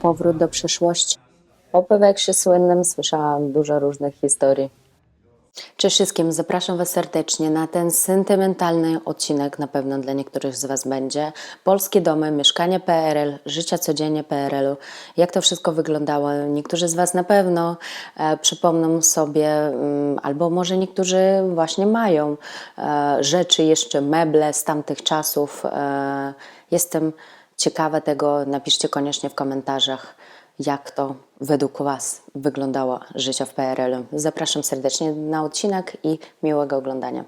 Powrót do przeszłości. O Peweksie słynnym słyszałam dużo różnych historii. Cześć wszystkim, zapraszam Was serdecznie na ten sentymentalny odcinek, na pewno dla niektórych z Was będzie. Polskie domy, mieszkanie PRL, życia codziennie PRL-u, jak to wszystko wyglądało. Niektórzy z Was na pewno e, przypomną sobie, mm, albo może niektórzy właśnie mają e, rzeczy, jeszcze meble z tamtych czasów. E, jestem ciekawa tego, napiszcie koniecznie w komentarzach jak to według Was wyglądało życie w PRL-u. Zapraszam serdecznie na odcinek i miłego oglądania.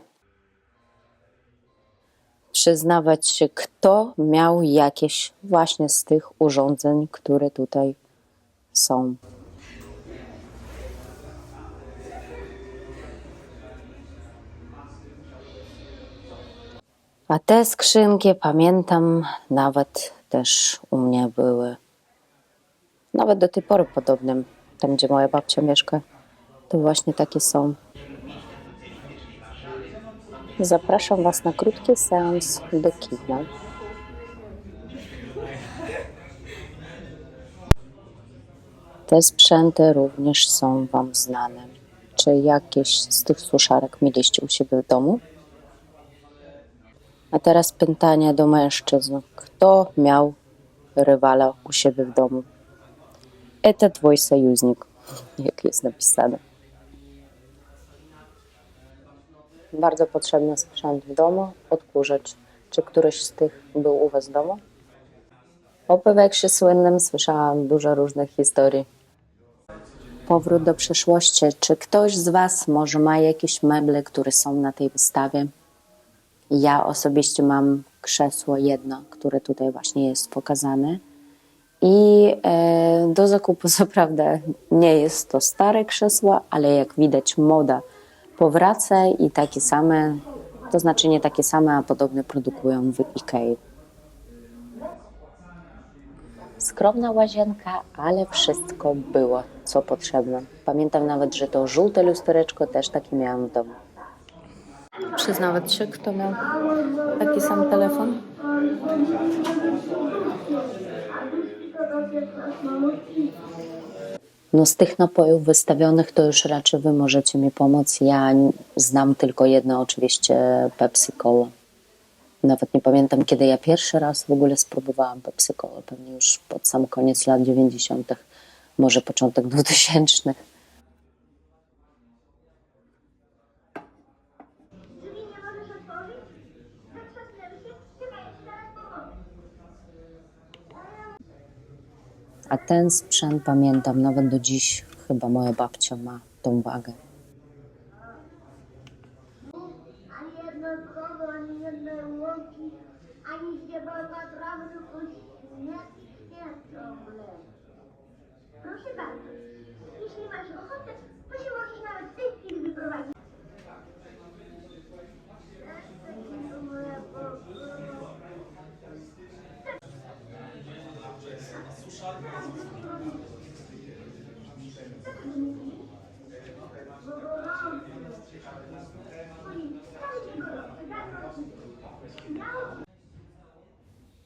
Przyznawać się, kto miał jakieś właśnie z tych urządzeń, które tutaj są. A te skrzynki pamiętam, nawet też u mnie były nawet do tej pory podobnym, tam gdzie moja babcia mieszka, to właśnie takie są. Zapraszam Was na krótki seans do kina. Te sprzęty również są Wam znane. Czy jakieś z tych suszarek mieliście u siebie w domu? A teraz pytanie do mężczyzn. Kto miał rywala u siebie w domu? Это твой союзник, jak jest napisane. Bardzo potrzebny sprzęt w domu, odkurzacz. Czy któryś z tych był u Was w domu? O Peweksie słynnym słyszałam dużo różnych historii. Powrót do przeszłości. Czy ktoś z Was może ma jakieś meble, które są na tej wystawie? Ja osobiście mam krzesło jedno, które tutaj właśnie jest pokazane. I e, do zakupu co prawda nie jest to stare krzesła, ale jak widać moda powraca i takie same, to znaczy nie takie same, a podobne produkują w Ikei. Skromna łazienka, ale wszystko było, co potrzebne. Pamiętam nawet, że to żółte lustereczko też takie miałam w domu. Przyznawać się, kto miał taki sam telefon? No z tych napojów wystawionych to już raczej wy możecie mi pomóc. Ja znam tylko jedno, oczywiście Pepsi Cola. Nawet nie pamiętam, kiedy ja pierwszy raz w ogóle spróbowałam Pepsi Cola. Pewnie już pod sam koniec lat 90., może początek 2000. A ten sprzęt pamiętam nawet do dziś. Chyba moja babcia ma tą wagę. Ani ani ani. Proszę bardzo, jeśli masz ochotę, to się możesz nawet w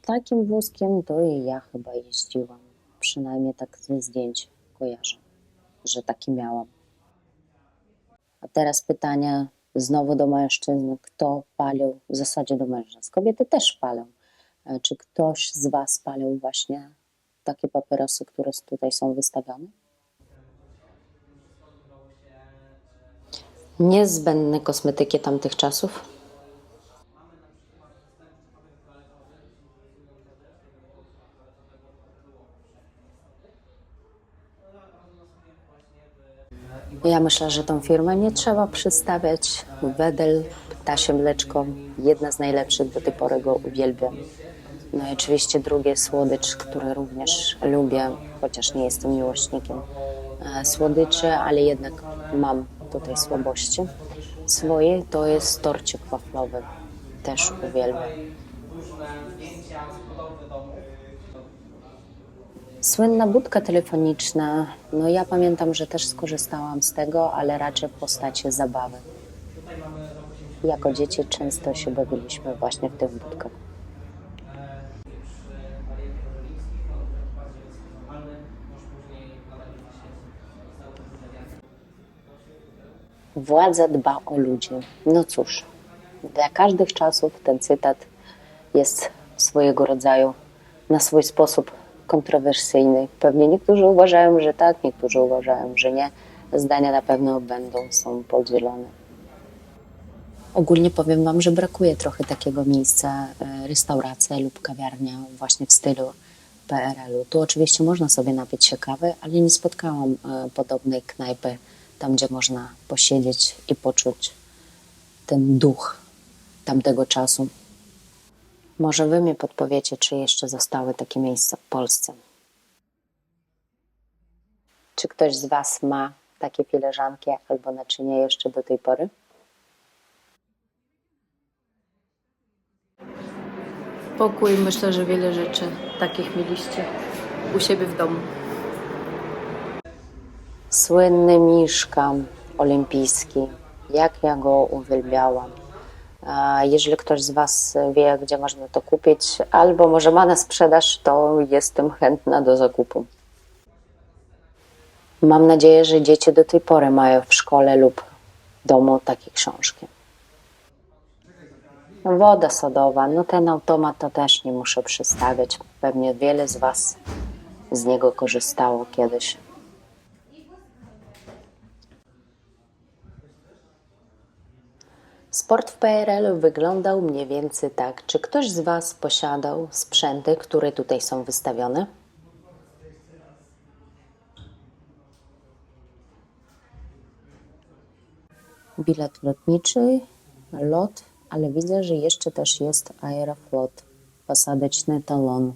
Takim wózkiem to i ja chyba jeździłam. Przynajmniej tak ze zdjęć kojarzę, że taki miałam. A teraz pytanie znowu do mężczyzn. Kto palił? W zasadzie do mężczyzn. Kobiety też palą. E, Czy ktoś z Was palił właśnie takie papierosy, które tutaj są wystawione? Niezbędne kosmetyki tamtych czasów? Ja myślę, że tą firmę nie trzeba przedstawiać. Wedel, ptasie mleczko, jedna z najlepszych, do tej pory go uwielbiam. No i oczywiście drugie słodycz, który również lubię, chociaż nie jestem miłośnikiem e, słodyczy, ale jednak mam tutaj słabości swoje, to jest torcik waflowy. Też uwielbiam. Słynna budka telefoniczna. No ja pamiętam, że też skorzystałam z tego, ale raczej w postaci zabawy. Jako dzieci często się bawiliśmy właśnie w tych budkach. Władza dba o ludzi. No cóż, dla każdych czasów ten cytat jest swojego rodzaju na swój sposób kontrowersyjny. Pewnie niektórzy uważają, że tak, niektórzy uważają, że nie. Zdania na pewno będą, są podzielone. Ogólnie powiem Wam, że brakuje trochę takiego miejsca, e, restauracja lub kawiarnia właśnie w stylu PRL-u. Tu oczywiście można sobie napić się kawy, ale nie spotkałam e, podobnej knajpy, tam gdzie można posiedzieć i poczuć ten duch tamtego czasu. Może Wy mi podpowiecie, czy jeszcze zostały takie miejsca w Polsce? Czy ktoś z Was ma takie filiżanki albo naczynie jeszcze do tej pory? Pokój, myślę, że wiele rzeczy takich mieliście u siebie w domu. Słynny miszka olimpijski. Jak ja go uwielbiałam. Jeżeli ktoś z Was wie, gdzie można to kupić, albo może ma na sprzedaż, to jestem chętna do zakupu. Mam nadzieję, że dzieci do tej pory mają w szkole lub domu takie książki. Woda sodowa, no ten automat to też nie muszę przystawiać. Pewnie wiele z Was z niego korzystało kiedyś. Sport w PRL wyglądał mniej więcej tak. Czy ktoś z Was posiadał sprzęty, które tutaj są wystawione? Bilet lotniczy, lot, ale widzę, że jeszcze też jest Aeroflot, posadeczny talon.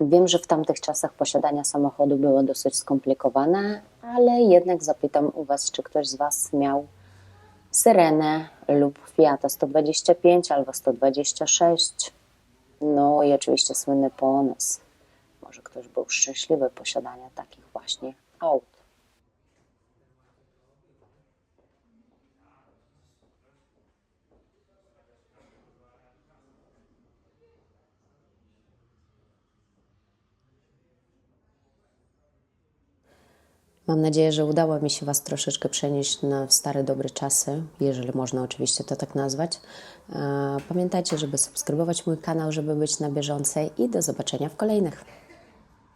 Wiem, że w tamtych czasach posiadanie samochodu było dosyć skomplikowane, ale jednak zapytam u Was, czy ktoś z Was miał Syrenę lub Fiata 125 albo 126. No i oczywiście słynny Pones. Może ktoś był szczęśliwy posiadania takich właśnie aut. Mam nadzieję, że udało mi się Was troszeczkę przenieść na stare dobre czasy, jeżeli można oczywiście to tak nazwać. E, Pamiętajcie, żeby subskrybować mój kanał, żeby być na bieżąco i do zobaczenia w kolejnych.